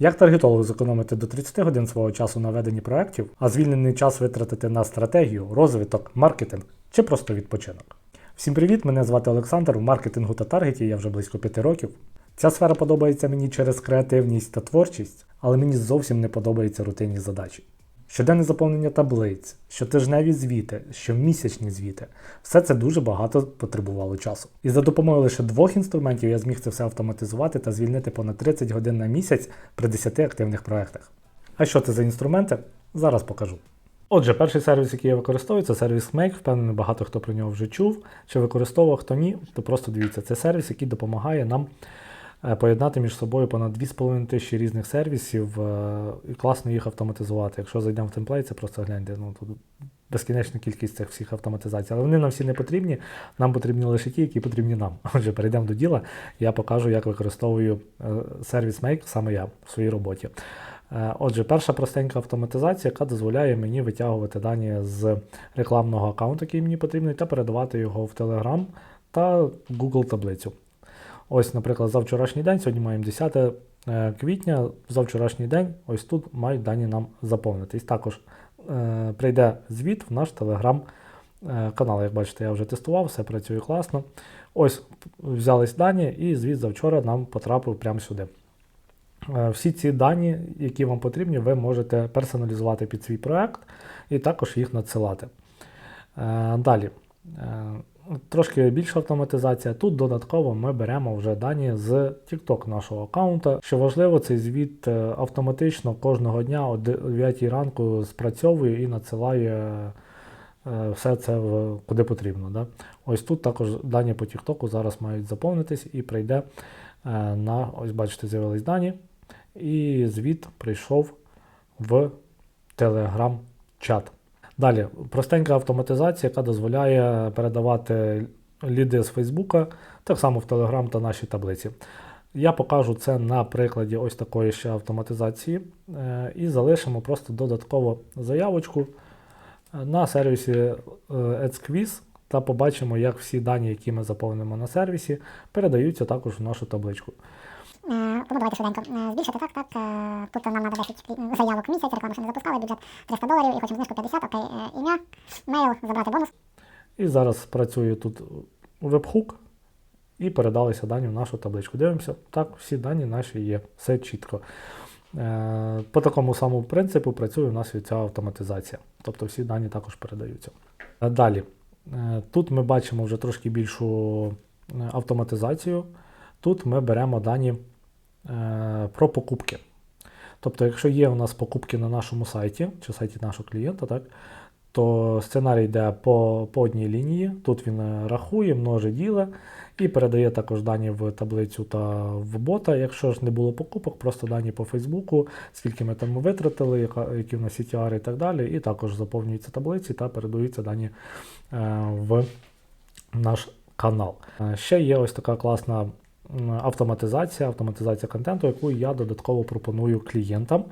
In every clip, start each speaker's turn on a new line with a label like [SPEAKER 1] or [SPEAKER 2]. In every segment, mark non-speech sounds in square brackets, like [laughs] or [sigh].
[SPEAKER 1] Як таргетолог зекономити до 30 годин свого часу на веденні проєктів, а звільнений час витратити на стратегію, розвиток, маркетинг чи просто відпочинок? Всім привіт! Мене звати Олександр. У маркетингу та таргеті я вже близько 5 років. Ця сфера подобається мені через креативність та творчість, але мені зовсім не подобаються рутинні задачі. Щоденне заповнення таблиць, щотижневі звіти, щомісячні звіти все це дуже багато потребувало часу. І за допомогою лише двох інструментів я зміг це все автоматизувати та звільнити понад 30 годин на місяць при 10 активних проєктах. А що це за інструменти? Зараз покажу. Отже, перший сервіс, який я використовую, це сервіс Make. Впевнений, багато хто про нього вже чув. Чи використовував, хто ні, то просто дивіться. Це сервіс, який допомагає нам поєднати між собою понад 2,5 тисячі різних сервісів е, і класно їх автоматизувати. Якщо зайдемо в темплейт, це просто гляньте, ну тут безкінечна кількість цих всіх автоматизацій. Але вони нам всі не потрібні. Нам потрібні лише ті, які потрібні нам. [laughs] Отже, перейдемо до діла. Я покажу, як використовую е, сервіс Make саме я в своїй роботі. Е, Отже, перша простенька автоматизація, яка дозволяє мені витягувати дані з рекламного аккаунту, який мені потрібний, та передавати його в Telegram та Google таблицю. Ось, наприклад, за вчорашній день, сьогодні маємо 10 е, квітня, за вчорашній день, ось тут мають дані нам заповнитись. Також е, прийде звіт в наш Telegram е. Як бачите, я вже тестував, все працює класно. Ось взялись дані, і звіт за вчора нам потрапив прямо сюди. Е, Всі ці дані, які вам потрібні, ви можете персоналізувати під свій проект і також їх надсилати. Далі. Трошки більша автоматизація. Тут додатково ми беремо вже дані з TikTok нашого аккаунта. Що важливо, цей звіт е, автоматично кожного дня о 9 ранку спрацьовує і надсилає е, все це куди потрібно. Да? Ось тут також дані по TikTok зараз мають заповнитись і прийде е, на, ось бачите, з'явились дані. І звіт прийшов в Telegram-чат. Далі, простенька автоматизація, яка дозволяє передавати ліди з Фейсбука, так само в Telegram та наші таблиці. Я покажу це на прикладі ось такої ще автоматизації. Е, І залишимо просто додатково заявочку е, на сервісі е, AdsQuiz та побачимо, як всі дані, які ми заповнимо на сервісі, передаються також в нашу табличку.
[SPEAKER 2] Е, Тому давайте швиденько е, збільшити так, так. е, Тут нам треба 10 клі- заявок в місяць, реклами ще не запускали, бюджет 300 доларів і хочемо знижку 50, окей, ім'я, мейл, забрати бонус.
[SPEAKER 1] І зараз працює тут вебхук і передалися дані в нашу табличку. Дивимося, так, всі дані наші є, все чітко. По такому самому принципу працює у нас і ця автоматизація. Тобто всі дані також передаються. Далі. Тут ми бачимо вже трошки більшу автоматизацію. Тут ми беремо дані про покупки. Тобто, якщо є у нас покупки на нашому сайті чи сайті нашого клієнта, так, то сценарій йде по, по одній лінії. Тут він е, рахує, множить діле і передає також дані в таблицю та в бота. Якщо ж не було покупок, просто дані по Фейсбуку, скільки ми там витратили, яка, які в нас CTR і так далі. І також заповнюються таблиці та передаються дані е, в наш канал. Е, Ще є ось така класна автоматизація, автоматизація контенту, яку я додатково пропоную клієнтам.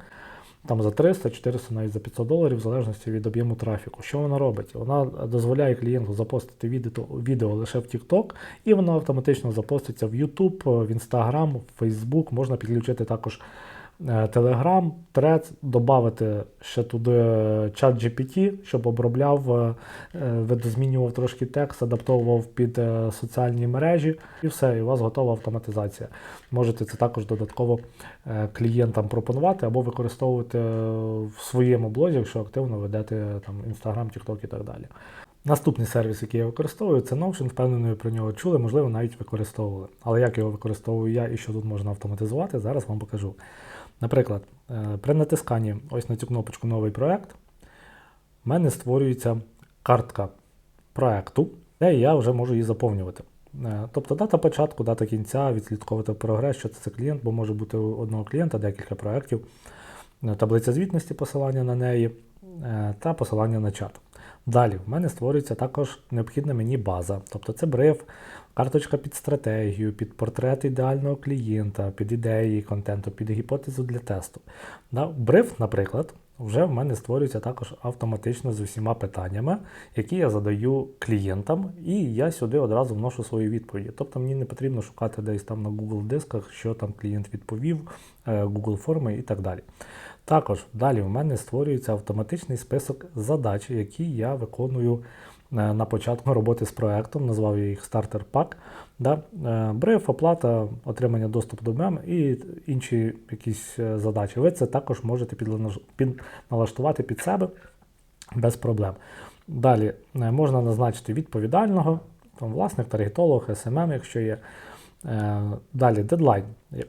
[SPEAKER 1] Там за 300, 400, навіть за 500 доларів, в залежності від об'єму трафіку. Що вона робить? Вона дозволяє клієнту запостити відео, лише в TikTok, і воно автоматично запоститься в YouTube, в Instagram, в Facebook. Можна підключити також Telegram, Threads, додати ще туди е, чат GPT, щоб обробляв, е, е, видозмінював трошки текст, адаптовував під е, соціальні мережі, і все, і у вас готова автоматизація. Можете це також додатково е, клієнтам пропонувати або використовувати е, в своєму блозі, якщо активно ведете там Instagram, TikTok і так далі. Наступний сервіс, який я використовую, це Notion. Впевнений, ви про нього чули, можливо, навіть використовували. Але як його використовую я і що тут можна автоматизувати, зараз вам покажу. Наприклад, е, при натисканні ось на цю кнопочку Новий проект, в мене створюється картка проекту, де я вже можу її заповнювати. Е, Тобто дата початку, дата кінця, відслідковувати прогрес, що це за клієнт, бо може бути у одного клієнта декілька проєктів, Е, таблиця звітності, посилання на неї та посилання на чат. Далі в мене створюється також необхідна мені база, тобто це бриф, карточка під стратегію, під портрет ідеального клієнта, під ідеї контенту, під гіпотезу для тесту. Бриф, наприклад, вже в мене створюється також автоматично з усіма питаннями, які я задаю клієнтам, і я сюди одразу вношу свої відповіді. Тобто мені не потрібно шукати десь там на Google дисках, що там клієнт відповів, е, Google форми і так далі. Також далі в мене створюється автоматичний список задач, які я виконую на початку роботи з проектом, назвав їх стартер пак. Да? Е, Бриф, оплата, отримання доступу до мем і інші якісь е, задачі. Ви це також можете підналаштувати під себе без проблем. Далі е, можна назначити відповідального, там, власник, таргетолог, SMM, якщо є. Далі дедлайн.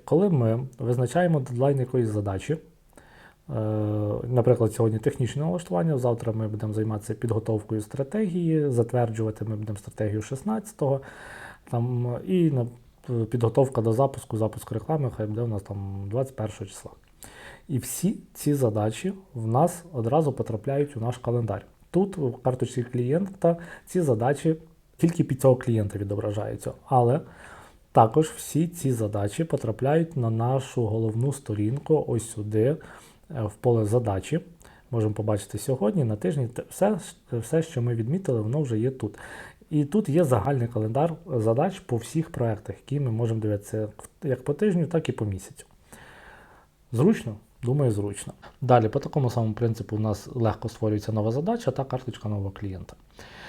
[SPEAKER 1] Коли ми визначаємо дедлайн якоїсь задачі, Наприклад, сьогодні технічне налаштування, завтра ми будемо займатися підготовкою стратегії, затверджувати ми будемо стратегію 16-го. Там, і підготовка до запуску, запуск реклами, хай буде у нас там 21 числа. І всі ці задачі в нас одразу потрапляють у наш календар. Тут в карточці клієнта ці задачі тільки під цього клієнта відображаються. Але також всі ці задачі потрапляють на нашу головну сторінку ось сюди, е, в поле задачі. Можемо побачити сьогодні, на тижні. Все, все, що ми відмітили, воно вже є тут. І тут є загальний календар задач по всіх проектах, які ми можемо дивитися як по тижню, так і по місяцю. Зручно? Думаю, зручно. Далі, по такому самому принципу, у нас легко створюється нова задача та карточка нового клієнта.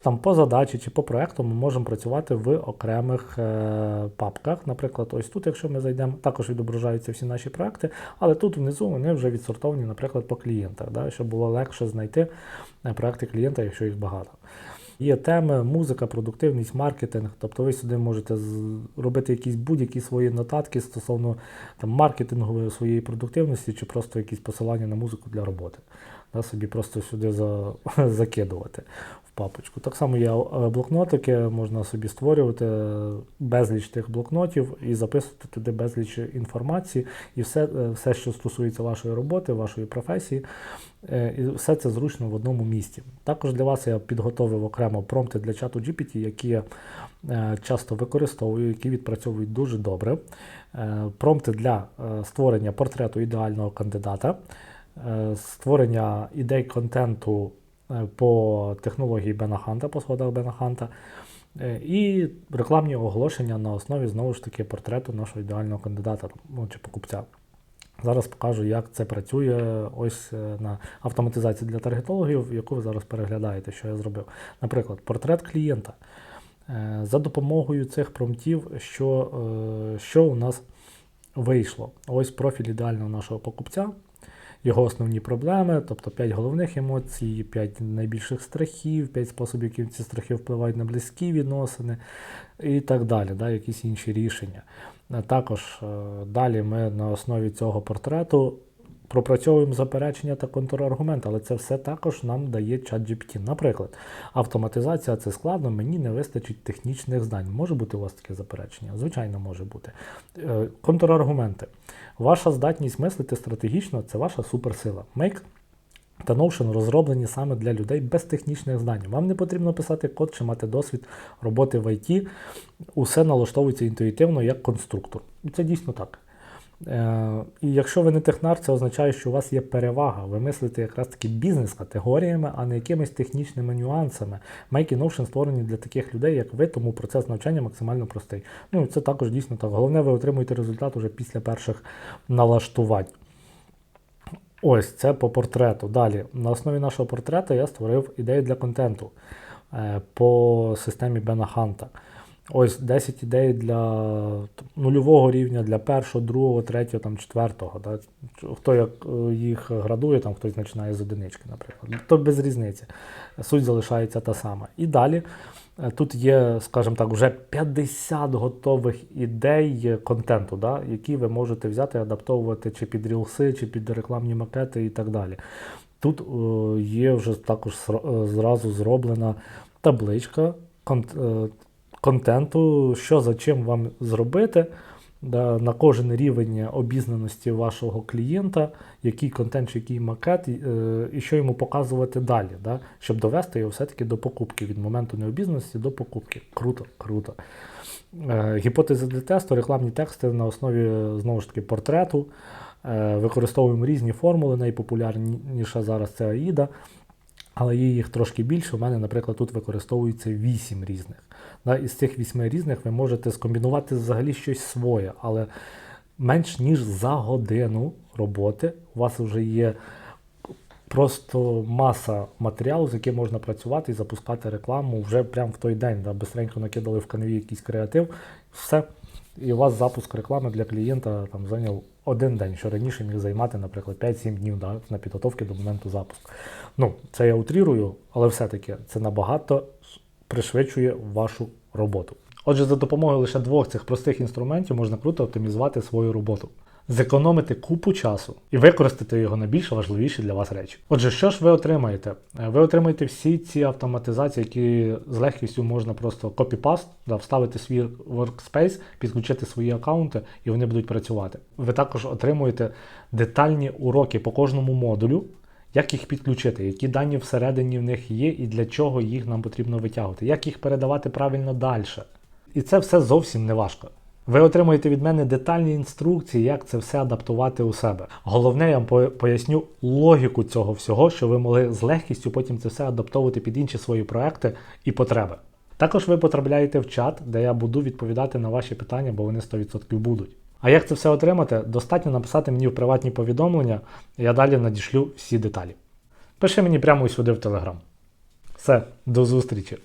[SPEAKER 1] Там по задачі чи по проекту ми можемо працювати в окремих е, папках. Наприклад, ось тут, якщо ми зайдемо, також відображаються всі наші проекти, але тут внизу вони вже відсортовані, наприклад, по клієнтах, да, щоб було легше знайти е, проекти клієнта, якщо їх багато. Є теми, музика, продуктивність, маркетинг. Тобто ви сюди можете робити якісь будь-які свої нотатки стосовно там, маркетингової своєї продуктивності, чи просто якісь посилання на музику для роботи. Да, собі просто сюди за, [laughs] закидувати папочку. Так само є е, блокнотики, можна собі створювати е, безліч тих блокнотів і записувати туди безліч інформації, і все, е, все що стосується вашої роботи, вашої професії. І все це зручно в одному місці. Також для вас я підготовив окремо промпти для чату GPT, які я часто використовую, які відпрацьовують дуже добре. Промпти для створення портрету ідеального кандидата, створення ідей контенту по технології Бена Ханта, по сходах Бена Ханта, е, і рекламні оголошення на основі знову ж таки портрету нашого ідеального кандидата ну, чи покупця. Зараз покажу, як це працює ось е, на автоматизації для таргетологів, яку ви зараз переглядаєте, що я зробив. Наприклад, портрет клієнта. Е, За допомогою цих промптів, що, е, що у нас вийшло. Ось профіль ідеального нашого покупця, його основні проблеми, тобто 5 головних емоцій, 5 найбільших страхів, 5 способів, які ці страхи впливають на близькі відносини і так далі, да, якісь інші рішення. Також е, далі ми на основі цього портрету пропрацьовуємо заперечення та контраргументи, але це все також нам дає чат GPT. Наприклад, автоматизація це складно, мені не вистачить технічних знань. Може бути у вас таке заперечення? Звичайно, може бути. Е, Контраргументи. Ваша здатність мислити стратегічно це ваша суперсила. Make та Notion розроблені саме для людей без технічних знань. Вам не потрібно писати код чи мати досвід роботи в IT. Усе налаштовується інтуїтивно як конструктор. Це дійсно так. Е, і якщо ви не технар, це означає, що у вас є перевага. Ви мислите якраз таки бізнес-категоріями, а не якимись технічними нюансами. Make Notion створені для таких людей, як ви, тому процес навчання максимально простий. Ну і це також дійсно так. Головне, ви отримуєте результат уже після перших налаштувань. Ось це по портрету. Далі, на основі нашого портрета я створив ідеї для контенту е, по системі Бена Ханта. Ось 10 ідей для нульового рівня, для першого, другого, третього, там, четвертого. Да? Хто як е, їх градує, там хтось починає з одинички, наприклад. То без різниці. Суть залишається та сама. І далі е, тут є, скажімо так, вже 50 готових ідей контенту, да? які ви можете взяти, адаптовувати чи під рілси, чи під рекламні макети і так далі. Тут е, є вже також зразу зроблена табличка контенту, що за чим вам зробити. На кожен рівень обізнаності вашого клієнта, який контент, чи який макет, і, е, і що йому показувати далі, да, щоб довести його все-таки до покупки від моменту необізнаності до покупки. Круто, круто. Е, гіпотези для тесту, рекламні тексти на основі знову ж таки портрету. Е, Використовуємо різні формули, найпопулярніша зараз це AIDA, але є їх трошки більше. У мене, наприклад, тут використовується 8 різних. Да, Із цих 8 різних ви можете скомбінувати взагалі щось своє, але менш ніж за годину роботи у вас вже є просто маса матеріалу, з яким можна працювати і запускати рекламу вже прямо в той день. Да, Бистренько накидали в канві якийсь креатив, все. І у вас запуск реклами для клієнта там зайняв один день, що раніше міг займати, наприклад, 5-7 днів да, на підготовки до моменту запуску. Ну, це я утрірую, але все-таки це набагато пришвидшує вашу роботу. Отже, за допомогою лише двох цих простих інструментів можна круто оптимізувати свою роботу, зекономити купу часу і використати його на більш важливіші для вас речі. Отже, що ж ви отримаєте? Е, Ви отримаєте всі ці автоматизації, які з легкістю можна просто копі-паст, да, вставити свій workspace, підключити свої аккаунти, і вони будуть працювати. Ви також отримуєте детальні уроки по кожному модулю. Як їх підключити, які дані всередині в них є і для чого їх нам потрібно витягувати, як їх передавати правильно далі. І це все зовсім не важко. Ви отримуєте від мене детальні інструкції, як це все адаптувати у себе. Головне, я вам поясню логіку цього всього, щоб ви могли з легкістю потім це все адаптовувати під інші свої проекти і потреби. Також ви потрапляєте в чат, де я буду відповідати на ваші питання, бо вони 100% будуть. А як це все отримати? Достатньо написати мені в приватні повідомлення, я далі надішлю всі деталі. Пиши мені прямо сюди в Телеграм. Все, до зустрічі!